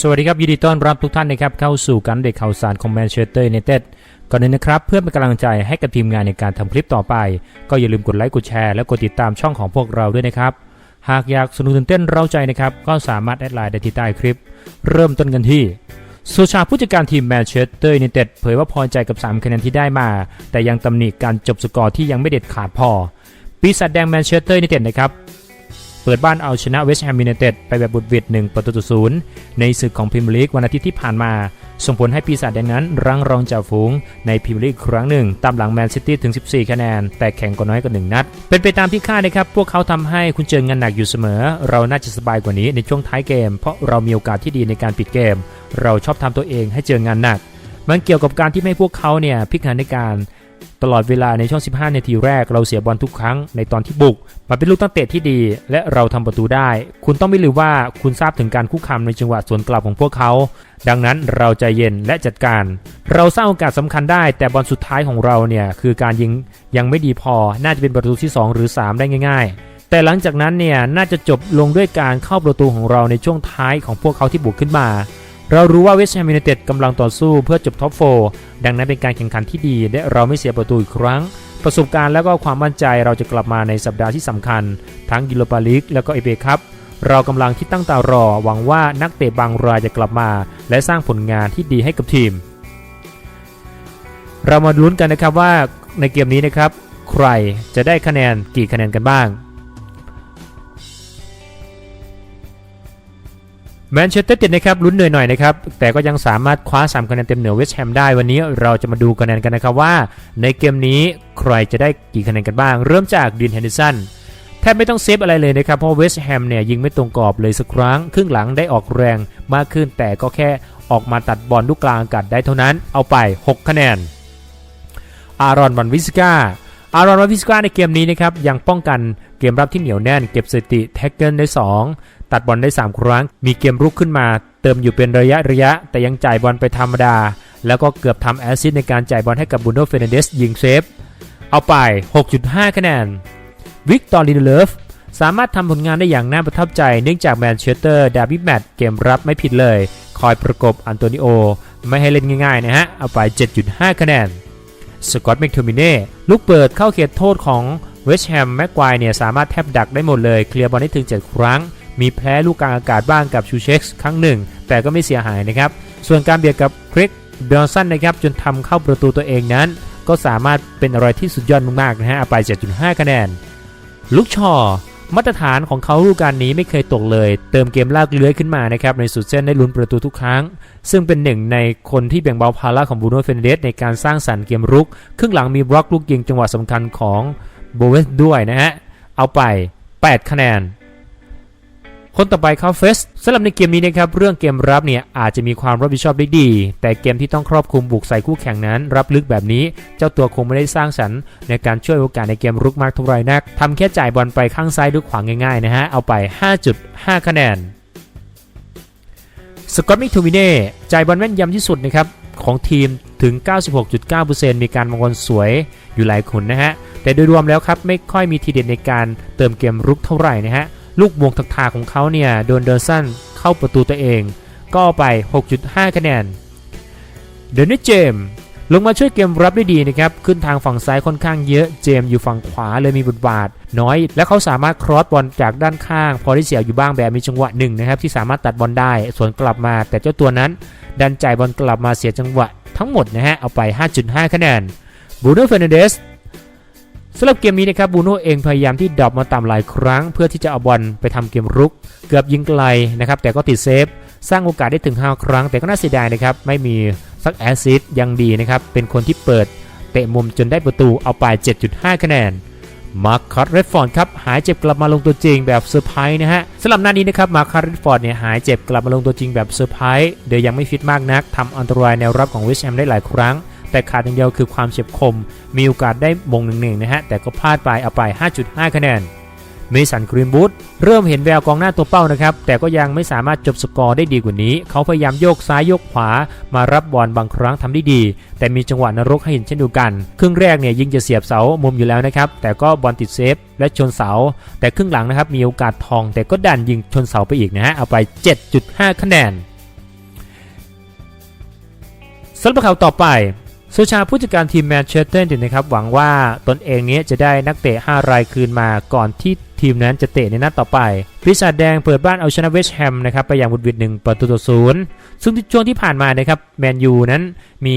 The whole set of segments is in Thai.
สวัสดีครับ ยินดีต้อนรับทุกท่านนะครับเข้าสู่การเด็กข่าวสารของแมนเชสเตอร์ยูไนเต็ดก่อนอื่นนะครับ เพื่อเป็นกำลังใจให้กับทีมงานในการทำคลิปต่อไป ก็อย่าลืมกดไลค์กดแชร์และกดติดตามช่องของพวกเราด้วยนะครับ หากอยากสนุกตื่นเต้นเร้าใจนะครับ ก็สามารถแอดไลน์ได้ที่ใต้คลิป เริ่มต้นกันที่โซชาผู้จัดการทีมแมนเชสเตอร์ยูไนเต็ดเผยว่าพอใจกับ 3 คะแนนที่ได้มา แต่ยังตำหนิการจบสกอร์ที่ยังไม่เด็ดขาดพอปีศาจแดงแมนเชสเตอร์ยูไนเต็ดนะครับ เปิดบ้านเอาชนะเวสต์แฮมยูไนเต็ดไปแบบบุดหวิด1ประตูต่อศูนย์ในศึกของพรีเมียร์ลีกวันอาทิตย์ที่ผ่านมา ส่งผลให้ปีศาจแดงนั้นรั้งรองจ่าฝูงในพรีเมียร์ลีกครั้งหนึ่ง ตามหลังแมนซิตี้ถึง 14 คะแนน แต่แข่งกว่าน้อยกว่า1นัด เป็นไปตามที่คาดนะครับ พวกเขาทำให้คุณเจองานหนักอยู่เสมอ เราน่าจะสบายกว่านี้ในช่วงท้ายเกม เพราะเรามีโอกาสที่ดีในการปิดเกม เราชอบทำตัวเองให้เจองานหนัก มันเกี่ยวกับการที่ไม่ให้พวกเขาเนี่ยพลิกหันในการตลอดเวลาในช่วง 15 นาทีแรกเราเสียบอลทุกครั้งในตอนที่บุกมาเป็นลูกตั้งเตะที่ดี และเราทำประตูได้ คุณต้องไม่ลืมว่าคุณทราบถึงการคุกคามในจังหวะสวนกลับของพวกเขา ดังนั้นเราใจเย็นและจัดการ เราสร้างโอกาสสำคัญได้ แต่บอลสุดท้ายของเราเนี่ยคือการยิงยังไม่ดีพอ น่าจะเป็นประตูที่ 2 หรือ 3 ได้ง่าย ๆ แต่หลังจากนั้นเนี่ยน่าจะจบลงด้วยการเข้าประตูของเราในช่วงท้ายของพวกเขาที่บุกขึ้นมา เรารู้ว่าเวสต์แฮมยูไนเต็ดกำลังต่อสู้เพื่อจบท็อปโฟดังนั้นเป็นการแข่งขันที่ดีและเราไม่เสียประตูอีกครั้ง ประสบการณ์และก็ความมั่นใจเราจะกลับมาในสัปดาห์ที่สำคัญ ทั้งยูโรปาลีกและก็เอเปคัพเรากำลังที่ตั้งตารอหวังว่านักเตะบางรายจะกลับมา และสร้างผลงานที่ดีให้กับทีม เรามาลุ้นกันนะครับว่าในเกมนี้นะครับ ใครจะได้คะแนนกี่คะแนนกันบ้าง แมนเชสเตอร์ติดนะครับลุ้นเหนื่อยหน่อยนะครับ แต่ก็ยังสามารถคว้า3คะแนนเต็มเหนือเวสต์แฮมได้วันนี้เราจะมาดูคะแนนกันนะครับว่า ในเกมนี้ใครจะได้กี่คะแนนกันบ้าง เริ่มจากดินแฮนดิสันแทบไม่ต้องเซฟอะไรเลยนะครับ เพราะเวสต์แฮมเนี่ยยิงไม่ตรงกรอบเลยสักครั้ง ครึ่งหลังได้ออกแรงมากขึ้น แต่ก็แค่ออกมาตัดบอลลูกกลางอากาศได้เท่านั้นเอาไป 6 คะแนน อารอนวันวิสกาอารอนวันวิสกาในเกมนี้นะครับยังป้องกัน เกมรับที่เหนียวแน่นเก็บสติแท็กเกิลได้ 2 ตัดบอลได้ 3 ครั้ง มีเกมรุกขึ้นมา เติมอยู่เป็นระยะระยะ แต่ยังจ่ายบอลไปธรรมดา แล้วก็เกือบทำแอซิสในการจ่ายบอลให้กับบูโนเฟรนเดสยิงเซฟ เอาไป 6.5 คะแนนวิกตอรีเลฟสามารถทำผลงานได้อย่างน่าประทับใจเนื่องจากแมนเชสเตอร์ดาร์บี้แมตช์เกมรับไม่ผิดเลย คอยประกบอันโตนิโอ ไม่ให้เล่นง่ายๆนะฮะ เอาไป 7.5 คะแนนสกอตต์แมคโทมิเน่ลูกเปิดเข้าเขตโทษของ เวสแฮมแม็กควายเนี่ยสามารถแทบดักได้หมดเลยเคลียร์บอลได้ถึง 7 ครั้ง มีแพ้ลูกกลางอากาศบ้างกับชูเช็กครั้งหนึ่ง แต่ก็ไม่เสียหายนะครับ ส่วนการเบียดกับคริกเบลสันนะครับจนทำเข้าประตูตัวเองนั้น ก็สามารถเป็นอะไรที่สุดยอดมากๆนะฮะเอาไป 7.5 คะแนนลุกชอมาตรฐานของเขาฤดูกกาลนี้ไม่เคยตกเลย เติมเกมลากเลื้อยขึ้นมานะครับในสุดเส้นได้ลุ้นประตูทุกครั้ง ซึ่งเป็นหนึ่งในคนที่แบ่งเบาภาระของบูโนเฟนเดสในการสร้างสรรค์เกมรุก ครึ่งหลังมีบล็อกลูกยิงจังหวะสำคัญของ โบเวสด้วยนะฮะ เอาไป 8 คะแนน คนต่อไปครับเฟสสำหรับในเกมนี้นะครับ เรื่องเกมรับเนี่ย อาจจะมีความรับผิดชอบได้ดี แต่เกมที่ต้องครอบคลุมบุกใส่คู่แข่งนั้น รับลึกแบบนี้ เจ้าตัวคงไม่ได้สร้างสรรค์ในการช่วยโอกาสในเกมรุกมากเท่าไรนักทำแค่จ่ายบอลไปข้างซ้ายด้วยขวางง่ายๆนะฮะ เอาไป 5.5 คะแนนสกอตมิทูมิเน่จ่ายบอลแม่นยำที่สุดนะครับของทีมถึง 96.9%มีการมงบอลสวยอยู่หลายคนนะฮะ แต่โดยรวมแล้วครับไม่ค่อยมีทีเด็ดในการเติมเกมรุกเท่าไหร่นะฮะ ลูกบวงทักทาของเขาเนี่ยโดนเดอร์สันเข้าประตูตัวเอง ก็เอาไป 6.5 คะแนน เดนนิสเจมส์ลงมาช่วยเกมรับได้ดีนะครับ ขึ้นทางฝั่งซ้ายค่อนข้างเยอะ เจมส์อยู่ฝั่งขวาเลยมีบทบาท น้อย และเขาสามารถครอสบอลจากด้านข้าง พอได้เสียอยู่บ้างแบบมีจังหวะหนึ่งนะครับที่สามารถตัดบอลได้สวนกลับมา แต่เจ้าตัวนั้น ดันจ่ายบอลกลับมาเสียจังหวะ ทั้งหมดนะฮะเอาไป 5.5 คะแนนบูโนเฟรนเดส สำหรับเกมนี้นะครับบูโน่เองพยายามที่ดรอปมาต่ำหลายครั้ง เพื่อที่จะเอาบอลไปทำเกมรุก เกือบยิงไกลนะครับแต่ก็ติดเซฟ สร้างโอกาสได้ถึง 5 ครั้ง แต่ก็น่าเสียดายนะครับไม่มีสักแอสซิสยังดีนะครับเป็นคนที่เปิดเตะมุมจนได้ประตูเอาไป 7.5 คะแนนมาร์คัสเรดฟอร์ดครับหายเจ็บกลับมาลงตัวจริงแบบเซอร์ไพรส์นะฮะสำหรับหน้านี้นะครับมาร์คัสเรดฟอร์ดเนี่ยหายเจ็บกลับมาลงตัวจริงแบบเซอร์ไพรส์เดี๋ยวยังไม่ฟิตมากนักทำอันตรายแนวรับของเวสต์แฮมได้หลายครั้ง แต่ขาดอย่างเดียวคือความเฉียบคม มีโอกาสได้มงหนึ่งๆนะฮะ แต่ก็พลาดไปเอาไป 5.5 คะแนน เมสันกรีนบูธเริ่มเห็นแววกองหน้าตัวเป้านะครับ แต่ก็ยังไม่สามารถจบสกอร์ได้ดีกว่านี้ เขาพยายามโยกซ้ายโยกขวา มารับบอลบางครั้งทำได้ดี แต่มีจังหวะนรกให้เห็นเช่นเดียวกัน ครึ่งแรกเนี่ยยิงจะเสียบเสามุมอยู่แล้วนะครับ แต่ก็บอลติดเซฟและชนเสา แต่ครึ่งหลังนะครับมีโอกาสทอง แต่ก็ดันยิงชนเสาไปอีกนะฮะ เอาไป 7.5 คะแนนสำหรับข่าวต่อไป โซชาผู้จัดการทีมแมนเชสเตอร์ยูไนเต็ดนะครับหวังว่าตนเองเนี้จะได้นักเตะ 5 รายคืนมาก่อนที่ ทีมนั้นจะเตะในนัดต่อไปปีศาจแดงเปิดบ้านเอาชนะเวสต์แฮมนะครับไปอย่างบุดวิดหนึ่งประตูต่อศูนย์ซึ่งช่วงที่ผ่านมานะครับแมนยูนั้นมี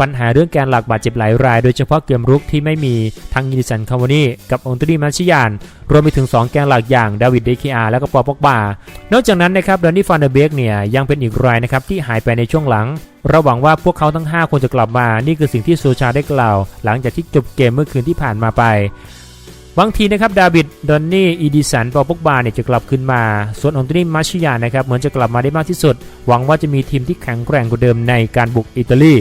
ปัญหาเรื่องการหลักบาดเจ็บหลายราย โดยเฉพาะเกมรุกที่ไม่มีทั้งยินิสันคาวานี่กับองตรีมาชิยาน รวมไปถึง 2 แกนหลักอย่างดาวิดเดคิอาและก็ปอปอกบานอกจากนั้นนะครับดอนนี่ฟานเดเบกเนี่ยยังเป็นอีกรายนะครับที่หายไปในช่วงหลังเราหวังว่าพวกเขาทั้ง 5 คนจะกลับมา นี่คือสิ่งที่โซชาได้กล่าว หลังจากที่จบเกมเมื่อคืนที่ผ่านมาไป บางทีนะครับดาวิดดอนนี่อีดิสันปอปอกบาเนี่ยจะกลับขึ้นมา ส่วนองตรีมาชิยานะครับเหมือนจะกลับมาได้มากที่สุด หวังว่าจะมีทีมที่แข็งแกร่งกว่าเดิมในการบุกอิตาลี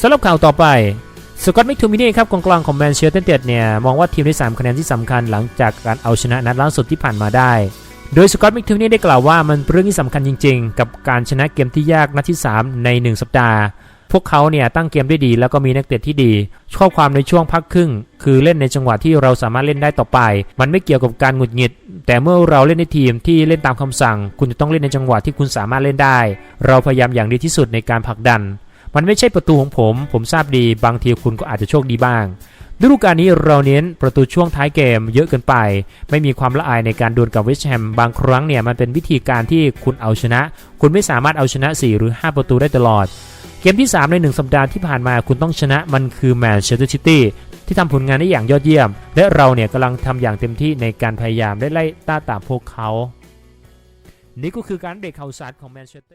สำหรับข่าวต่อไปสกอตต์มิกทูมินี่ครับกองกลางของแมนเชสเตอร์ยูไนเต็ดเนี่ยมองว่าทีมได้ 3 คะแนนที่สำคัญหลังจากการเอาชนะนัดล่าสุดที่ผ่านมาได้ โดยสกอตต์มิกทูมินี่ได้กล่าวว่ามันเป็นเรื่องที่สำคัญจริง ๆ กับการชนะเกมที่ยากนัดที่ 3 ใน 1 สัปดาห์ พวกเขาเนี่ยตั้งเกมได้ดี แล้วก็มีนักเตะที่ดีข้อความในช่วงพักครึ่ง คือเล่นในจังหวะที่เราสามารถเล่นได้ต่อไป มันไม่เกี่ยวกับการหงุดหงิด แต่เมื่อเราเล่นในทีมที่เล่นตามคำสั่ง คุณจะต้องเล่นในจังหวะที่คุณสามารถเล่นได้ เราพยายามอย่างดีที่สุดในการผลักดัน มันไม่ใช่ประตูของผม ผมทราบดี บางทีคุณก็อาจจะโชคดีบ้างฤดูกาลนี้เราเน้นประตูช่วงท้ายเกมเยอะเกินไป ไม่มีความละอายในการดวลกับเวสต์แฮมบางครั้งเนี่ยมันเป็นวิธีการที่คุณเอาชนะ คุณไม่สามารถเอาชนะ 4 หรือ 5 ประตูได้ตลอด เกมที่ 3 ใน 1 สัปดาห์ที่ผ่านมาคุณต้องชนะมันคือแมนเชสเตอร์ซิตี้ที่ทำผลงานได้อย่างยอดเยี่ยม และเราเนี่ยกำลังทำอย่างเต็มที่ในการพยายามได้ไล่ต้าตามพวกเขา นี่ก็คือการเบรกข่าวสารของแมนเชสเตอร์